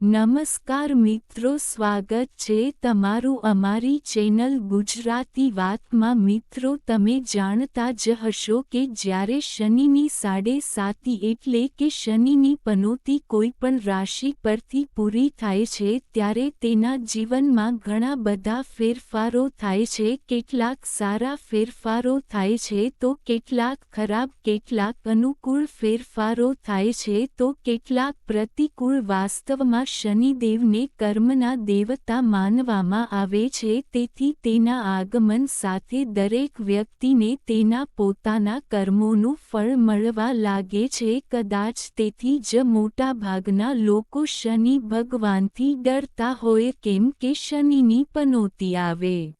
નમસ્કાર મિત્રો, સ્વાગત છે તમારું અમારી ચેનલ ગુજરાતી વાતમાં. મિત્રો, તમે જાણતા જ હશો કે જ્યારે શનિની સાડે સાતી એટલે કે શનિની પનોતી કોઈપણ રાશિ પરથી પૂરી થાય છે, ત્યારે તેના જીવનમાં ઘણા બધા ફેરફારો થાય છે. કેટલાક સારા ફેરફારો થાય છે, તો કેટલાક ખરાબ, કેટલાક અનુકૂળ ફેરફારો થાય છે, તો કેટલાક પ્રતિકૂળ વાસ્તવમાં શનિદેવને કર્મના દેવતા માનવામાં આવે છે, તેથી તેના આગમન સાથે દરેક વ્યક્તિને તેના પોતાના કર્મોનું ફળ મળવા લાગે છે. કદાચ તેથી જ મોટાભાગના લોકો શનિ ભગવાનથી ડરતા હોય, કેમ કે શનિની પનોતી આવે.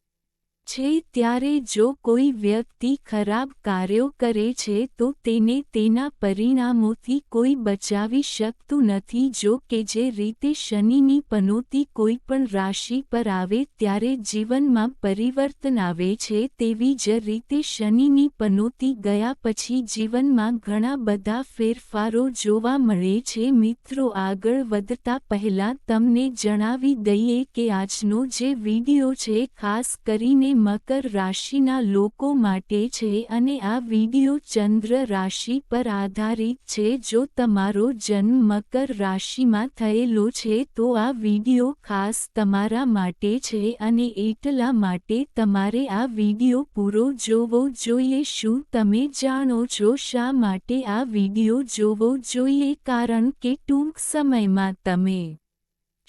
છે ત્યારે જો કોઈ વ્યક્તિ ખરાબ કાર્યો કરે છે તો તેને તેના પરિણામોથી કોઈ બચાવી શકતું નથી. જો કે જે રીતે શનિની પનોતી કોઈ પણ રાશિ પર આવે ત્યારે જીવનમાં પરિવર્તન આવે છે તેવી જ રીતે શનિની પનોતી ગયા પછી જીવનમાં ઘણા બધા ફેરફારો જોવા મળે છે. મિત્રો, આગળ વધતા પહેલા તમને જણાવી દઈએ કે આજનો જે વીડિયો છે, ખાસ કરીને મકર રાશિના લોકો માટે છે અને આ વિડિયો ચંદ્ર રાશિ પર આધારિત છે. જો તમારો જન્મ મકર રાશિમાં થયેલો છે, તો આ વિડિયો ખાસ તમારા માટે છે અને એટલા માટે તમારે આ વિડિયો પૂરો જોવો જોઈએ. શું તમે જાણો છો શા માટે આ વિડિયો જોવો જોઈએ? કારણ કે ટૂંક સમયમાં તમે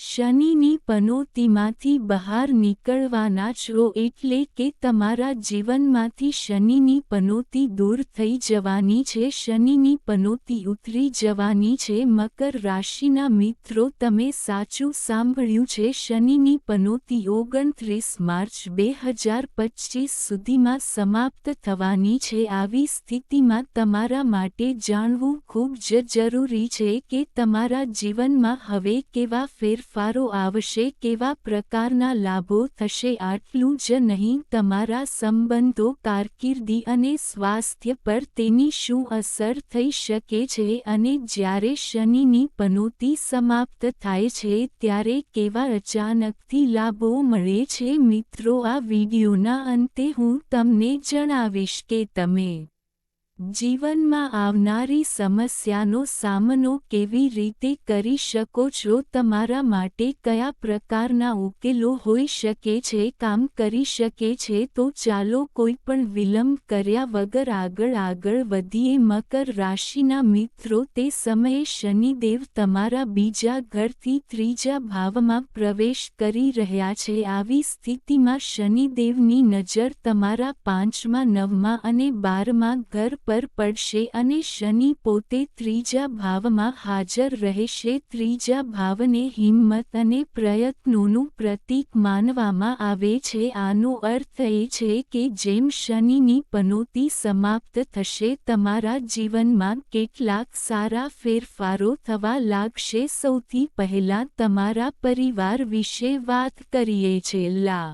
શનિની પનોતીમાંથી બહાર નીકળવાના છો એટલે કે તમારા જીવનમાંથી શનિની પનોતી દૂર થઈ જવાની છે, શનિની પનોતી ઉતરી જવાની છે, મકર રાશિના મિત્રો તમે સાચું સાંભળ્યું છે, શનિની પનોતી ઓગણત્રીસ માર્ચ બે હજાર પચીસ સુધીમાં સમાપ્ત થવાની છે. આવી સ્થિતિમાં તમારા માટે જાણવું ખૂબ જ જરૂરી છે કે તમારા જીવનમાં હવે કેવા ફેરફાર ફેરફારો આવશે કેવા પ્રકારના લાભો થશે આટલું જ નહીં તમારા સંબંધો કારકિર્દી અને સ્વાસ્થ્ય પર તેની શું અસર થઈ શકે છે અને જ્યારે શનિની પનોતી સમાપ્ત થાય છે ત્યારે કેવા અચાનકથી લાભો મળે છે મિત્રો આ વિડીયોના અંતે હું તમને જણાવીશ કે તમે જીવનમાં આવનારી સમસ્યાનો સામનો કેવી રીતે કરી શકો છો? તમારા માટે કયા પ્રકારના ઉકેલો હોઈ શકે છે? કામ કરી શકે છે? તો ચાલો કોઈ પણ વિલંબ કર્યા વગર આગળ આગળ વધીએ. મકર રાશિના મિત્રો, તે સમયે શનિદેવ તમારા બીજા ઘરથી ત્રીજા ભાવમાં પ્રવેશ કરી રહ્યા છે. આવી સ્થિતિમાં શનિદેવની નજર તમારા પાંચમા, નવમા અને બારમા ઘર પર પડશે અને શનિ પોતે ત્રીજા ભાવમાં હાજર રહેશે. ત્રીજા ભાવને હિંમત અને પ્રયત્નોનું પ્રતીક માનવામાં આવે છે. આનો અર્થ એ છે કે જેમ શનિની પનોતી સમાપ્ત થશે, તમારા જીવનમાં કેટલાક સારા ફેરફારો થવા લાગશે. સૌથી પહેલા તમારા પરિવાર વિશે વાત કરીએ છે લા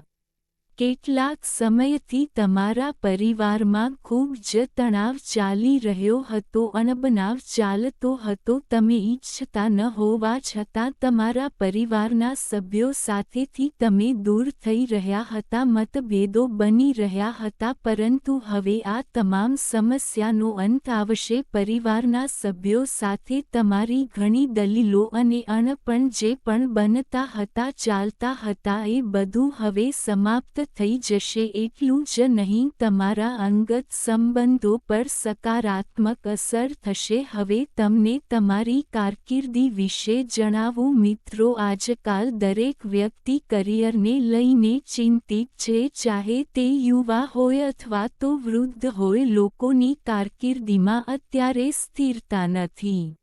કેટલાક સમયથી તમારા પરિવારમાં ખૂબ જ તણાવ ચાલી રહ્યો હતો અણબનાવ ચાલતો હતો. તમે ઈચ્છતા ન હોવા છતાં તમારા પરિવારના સભ્યો સાથેથી તમે દૂર થઈ રહ્યા હતા, મતભેદો બની રહ્યા હતા, પરંતુ હવે આ તમામ સમસ્યાનો અંત આવશે. પરિવારના સભ્યો સાથે તમારી ઘણી દલીલો અને અણપણ જે પણ બનતા હતા, ચાલતા હતા એ બધું હવે સમાપ્ત થઈ જશે એટલું જ નહીં, તમારા અંગત સંબંધો પર સકારાત્મક અસર થશે. હવે તમને તમારી કારકિર્દી વિશે જણાવું, મિત્રો. આજકાલ દરેક વ્યક્તિ કરિયરને લઈને ચિંતિત છે, ચાહે તે યુવા હોય અથવા તો વૃદ્ધ હોય. લોકોની કારકિર્દીમાં અત્યારે સ્થિરતા નથી.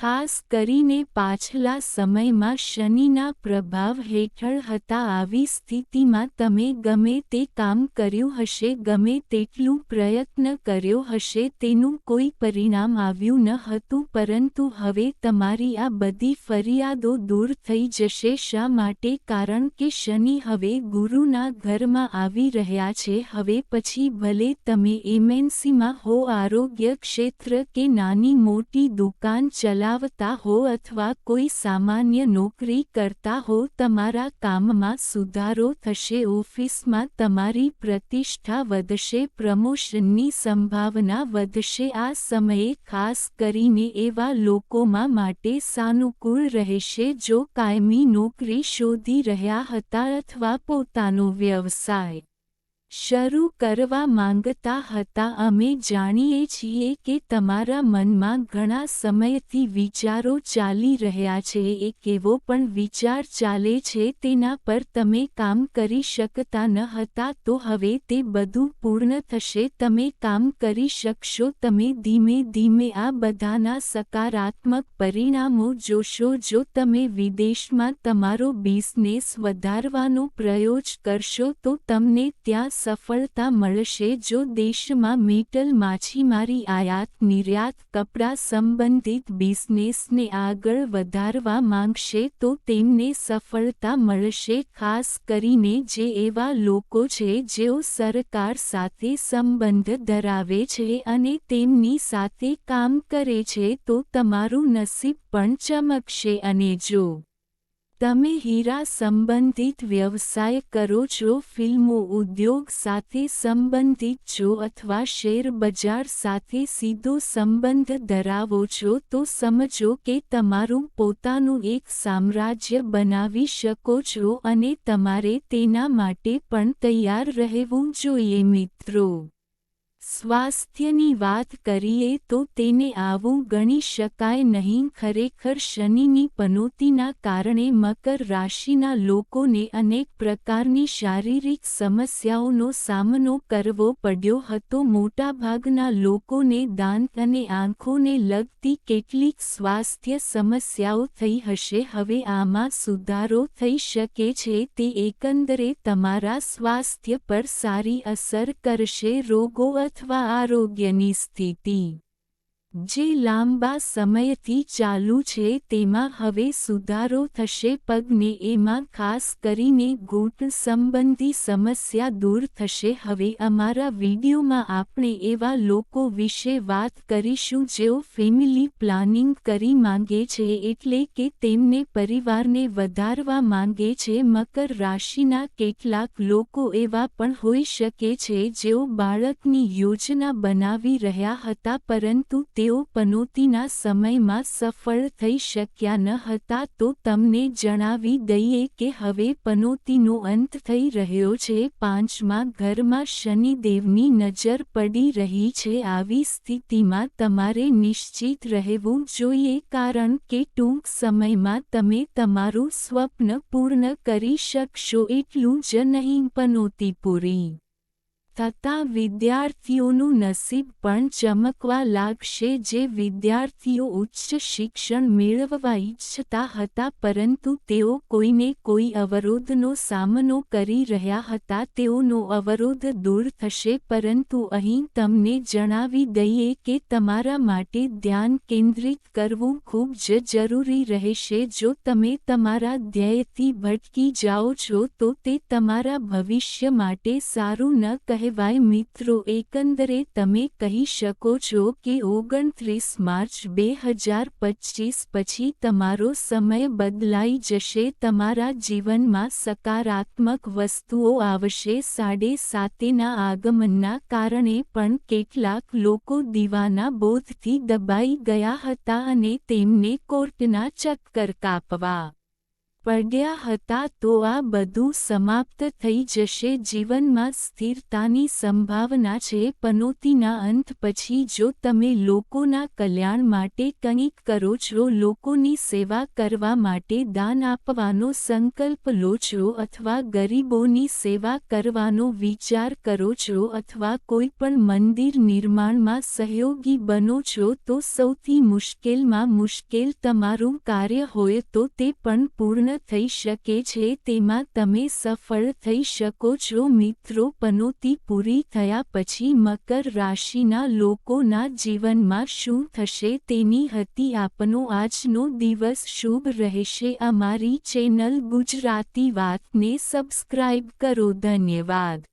ખાસ કરીને પાછલા સમયમાં શનિના પ્રભાવ હેઠળ હતા આવી સ્થિતિમાં તમે ગમે તે કામ કર્યું હશે, ગમે તેટલું પ્રયત્ન કર્યો હશે, તેનું કોઈ પરિણામ આવ્યું ન હતું, પરંતુ હવે તમારી આ બધી ફરિયાદો દૂર થઈ જશે. શા માટે? કારણ કે શનિ હવે ગુરુના ઘરમાં આવી રહ્યા છે. હવે પછી ભલે તમે એમએનસીમાં હો, આરોગ્ય ક્ષેત્ર કે નાની મોટી દુકાન ચલા ચલાવતા હો અથવા કોઈ સામાન્ય નોકરી કરતા હો, તમારા કામમાં સુધારો થશે, ઓફિસમાં તમારી પ્રતિષ્ઠા વધશે, પ્રમોશનની સંભાવના વધશે, આ સમયે ખાસ કરીને એવા લોકોમાં માટે સાનુકૂળ રહેશે જો કાયમી નોકરી શોધી રહ્યા હતા અથવા પોતાનો વ્યવસાય શરૂ કરવા માંગતા હતા. અમે જાણીએ છીએ કે તમારા મનમાં ઘણા સમયથી વિચારો ચાલી રહ્યા છે. એક એવો પણ વિચાર ચાલે છે તેના પર તમે કામ કરી શકતા ન હતા. તો હવે તે બધું પૂર્ણ થશે. તમે કામ કરી શકશો. તમે ધીમે ધીમે આ બધાના સકારાત્મક પરિણામો જોશો. જો તમે વિદેશમાં તમારો બિઝનેસ વધારવાનો પ્રયોજ કરશો, તો તમને ત્યાં સફળતા મળશે જો દેશમાં મેટલ માછીમારી આયાત, નિર્યાત કપડાં સંબંધિત બિઝનેસને આગળ વધારવા માંગશે તો તેમને સફળતા મળશે ખાસ કરીને જે એવા લોકો છે જેઓ સરકાર સાથે સંબંધ ધરાવે છે અને તેમની સાથે કામ કરે છે તો તમારું નસીબ પણ ચમકશે અને જો તમે હીરા સંબંધિત વ્યવસાય કરો છો, ફિલ્મો ઉદ્યોગ સાથે સંબંધિત છો અથવા શેર બજાર સાથે સીધો સંબંધ ધરાવો છો, તો સમજો કે તમારું પોતાનું એક સામ્રાજ્ય બનાવી શકો છો અને તમારે તેના માટે પણ તૈયાર રહેવું જોઈએ મિત્રો. સ્વાસ્થ્યની વાત કરીએ તો તેને આવું ગણી શકાય નહીં. ખરેખર શનિની પનોતીના કારણે મકર રાશિના લોકોને અનેક પ્રકારની શારીરિક સમસ્યાઓનો સામનો કરવો પડ્યો હતો. મોટાભાગના લોકોને દાંત અને આંખોને લગતી કેટલીક સ્વાસ્થ્ય સમસ્યાઓ થઈ હશે. હવે આમાં સુધારો થઈ શકે છે. તે એકંદરે તમારા સ્વાસ્થ્ય પર સારી અસર કરશે. રોગો અથવા આરોગ્યની સ્થિતિ જે લાંબા સમયથી ચાલુ છે તેમાં હવે સુધારો થશે પગને એમાં ખાસ કરીને ગોટ સંબંધી સમસ્યા દૂર થશે. હવે અમારા વિડીયોમાં આપણે એવા લોકો વિશે વાત કરીશું જેઓ ફેમિલી પ્લાનિંગ કરી માંગે છે એટલે કે તેમને પરિવારને વધારવા માંગે છે. મકર રાશિના કેટલાક લોકો એવા પણ હોઈ શકે છે જેઓ બાળકની યોજના બનાવી રહ્યા હતા પરંતુ તેઓ પનોતીના સમયમાં સફળ થઈ શક્યા ન હતા તો તમને જણાવી દઈએ કે હવે પનોતીનો અંત થઈ રહ્યો છે. પાંચમા ઘરમાં શનિદેવની નજર પડી રહી છે. આવી સ્થિતિમાં તમારે નિશ્ચિત રહેવું જોઈએ કારણ કે ટૂંક સમયમાં તમે તમારું સ્વપ્ન પૂર્ણ કરી શકશો. એટલું જ નહીં, પનોતી પૂરી. થતાં વિદ્યાર્થીઓનું નસીબ પણ ચમકવા લાગશે જે વિદ્યાર્થીઓ ઉચ્ચ શિક્ષણ મેળવવા ઈચ્છતા હતા પરંતુ તેઓ કોઈને કોઈ અવરોધનો સામનો કરી રહ્યા હતા, તેઓનો અવરોધ દૂર થશે. પરંતુ અહીં તમને જણાવી દઈએ કે તમારા માટે ધ્યાન કેન્દ્રિત કરવું ખૂબ જ જરૂરી રહેશે. જો તમે તમારા ધ્યેયથી ભટકી જાઓ છો તો તે તમારા ભવિષ્ય માટે સારું ન કહે કહેવાય મિત્રો, એકંદરે તમે કહી શકો છો કે ઓગણત્રીસ માર્ચ બે હજાર પચીસ પછી તમારો સમય બદલાઈ જશે, તમારા જીવનમાં સકારાત્મક વસ્તુઓ આવશે સાડે સાતેના આગમનના કારણે પણ કેટલાક લોકો દીવાના બોધથી દબાઈ ગયા હતા અને તેમને કોર્ટના ચક્કર કાપવા પડ્યા હતા તો આ બધું સમાપ્ત થઈ જશે. જીવનમાં સ્થિરતાની સંભાવના છે, પનોતીના અંત પછી જો તમે લોકોના કલ્યાણ માટે કંઈક કરો છો, લોકોની સેવા કરવા માટે દાન આપવાનો સંકલ્પ લો છો અથવા ગરીબોની સેવા કરવાનો વિચાર કરો છો અથવા કોઈ પણ મંદિર નિર્માણમાં સહયોગી બનો છો, તો સૌથી મુશ્કેલમાં મુશ્કેલ તમારું કાર્ય હોય તો તે પણ પૂર્ણ થઈ શકે છે તેમાં તમે સફળ થઈ શકો છો મિત્રો. પનોતી પૂરી થયા પછી મકર રાશિના લોકોના જીવનમાં શું થશે તેની હતી આપનો આજનો દિવસ શુભ રહેશે. અમારી ચેનલ ગુજરાતી વાતને સબસ્ક્રાઇબ કરો. ધન્યવાદ.